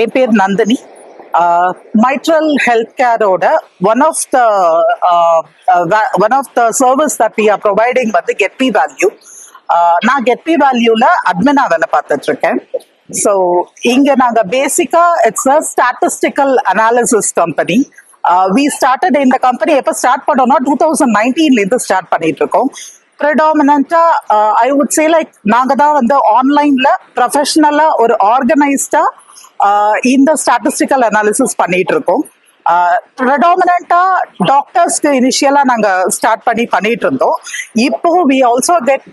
என் பேர் Nandini. Mitral health கேரோட one of the one of the service that we are providing வந்து கெட்பி value நான் கெட்பி வேல்யூல அட்மினா வேலை பார்த்துட்டு இருக்கேன் ஸோ இங்க நாங்க பேசிக்கா it's a statistical analysis company we started இந்த கம்பெனி எப்போ ஸ்டார்ட் பண்ணோம்னா டூ தௌசண்ட் நைன்டீன்லேருந்து ஸ்டார்ட் பண்ணிட்டு இருக்கோம் ப்ரிடாமினா ஐ வுட் சே லைக் நாங்கள் தான் வந்து ஆன்லைனில் ப்ரொஃபஷ்னலாக ஒரு ஆர்கனைஸ்டாக இந்த ஸ்டாட்டிஸ்டிக்கல் அனாலிசிஸ் பண்ணிட்டு இருக்கோம் ப்ரெடாமினா டாக்டர்ஸ்க்கு இனிஷியலா நாங்க ஸ்டார்ட் பண்ணி பண்ணிட்டு இருந்தோம் இப்போ we also get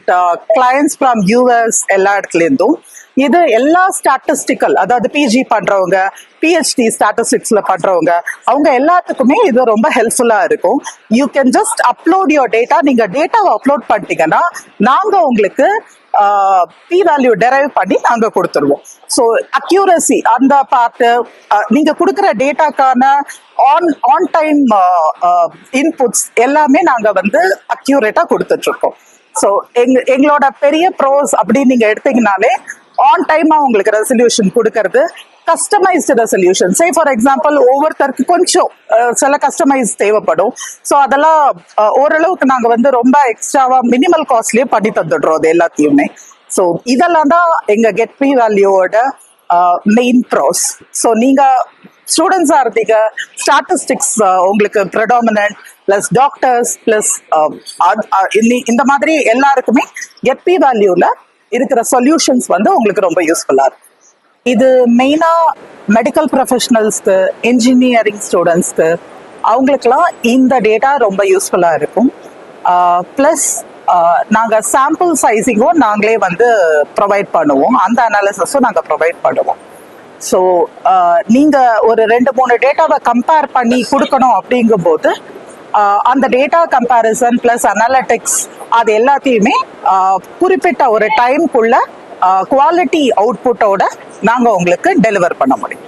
clients from US எல்லா இடத்துல இருந்தும் இது எல்லா ஸ்டாட்டிஸ்டிக்கல் அதாவது பிஜி பண்றவங்க பிஹெச்டி ஸ்டாட்டிஸ்டிக்ஸ்ல பண்றவங்க அவங்க எல்லாத்துக்குமே இது ரொம்ப ஹெல்ப்ஃபுல்லா இருக்கும். You can just upload your data நீங்க டேட்டாவை அப்லோட் பண்ணிட்டீங்கன்னா நாங்க உங்களுக்கு பி வேல்யூ டெரைவ் பண்ணி நாங்க கொடுத்துருவோம். ஸோ அக்யூரசி அந்த பார்ட்டு நீங்க கொடுக்குற டேட்டாக்கான ஆன் ஆன் டைம் இன்புட்ஸ் எல்லாமே நாங்க வந்து அக்யூரேட்டா கொடுத்துட்டு இருக்கோம். ஸோ எங்க எங்களோட பெரிய ப்ரோஸ் அப்படின்னு நீங்க எடுத்தீங்கனாலே ஆன் டைமாக உங்களுக்கு ரெசல்யூஷன் கொடுக்கறது customised resolution say for example ஒவ்வொருத்தருக்கு கொஞ்சம் சில கஸ்டமைஸ் தேவைப்படும். ஸோ அதெல்லாம் ஓரளவுக்கு நாங்கள் வந்து ரொம்ப எக்ஸ்ட்ராவாக மினிமல் காஸ்ட்லேயே பண்ணி தந்துடுறோம் அது எல்லாத்தையுமே. ஸோ இதெல்லாம் தான் எங்கள் கெட் பி வேல்யூவோட மெயின் ப்ரோஸ் ஸோ நீங்கள் ஸ்டூடெண்ட்ஸாக இருந்தீங்க ஸ்டாட்டிஸ்டிக்ஸ் உங்களுக்கு ப்ரெடாமினன்ட் ப்ளஸ் டாக்டர்ஸ் ப்ளஸ் இந்த மாதிரி எல்லாருக்குமே கெட் பி வேல்யூவில் இருக்கிற சொல்யூஷன்ஸ் வந்து உங்களுக்கு ரொம்ப யூஸ்ஃபுல்லா இருக்கும். இது மெயினா மெடிக்கல் ப்ரொஃபஷனல்ஸ்க்கு இன்ஜினியரிங் ஸ்டூடெண்ட்ஸ்க்கு அவங்களுக்குலாம் இந்த டேட்டா ரொம்ப யூஸ்ஃபுல்லா இருக்கும். ப்ளஸ் நாங்க சாம்பிள் சைஸிங்கும் நாங்களே வந்து ப்ரொவைட் பண்ணுவோம். அந்த அனாலிசஸும் நாங்க ப்ரொவைட் பண்ணுவோம். ஸோ நீங்க ஒரு ரெண்டு மூணு டேட்டாவை கம்பேர் பண்ணி கொடுக்கணும் அப்படிங்கும்போது அந்த டேட்டா கம்பேரிசன் பிளஸ் அனாலிட்டிக்ஸ் அது எல்லாத்தையுமே குறிப்பிட்ட ஒரு டைம்குள்ள குவாலிட்டி அவுட்புட்டோட நாங்கள் உங்களுக்கு டெலிவர் பண்ண முடியும்.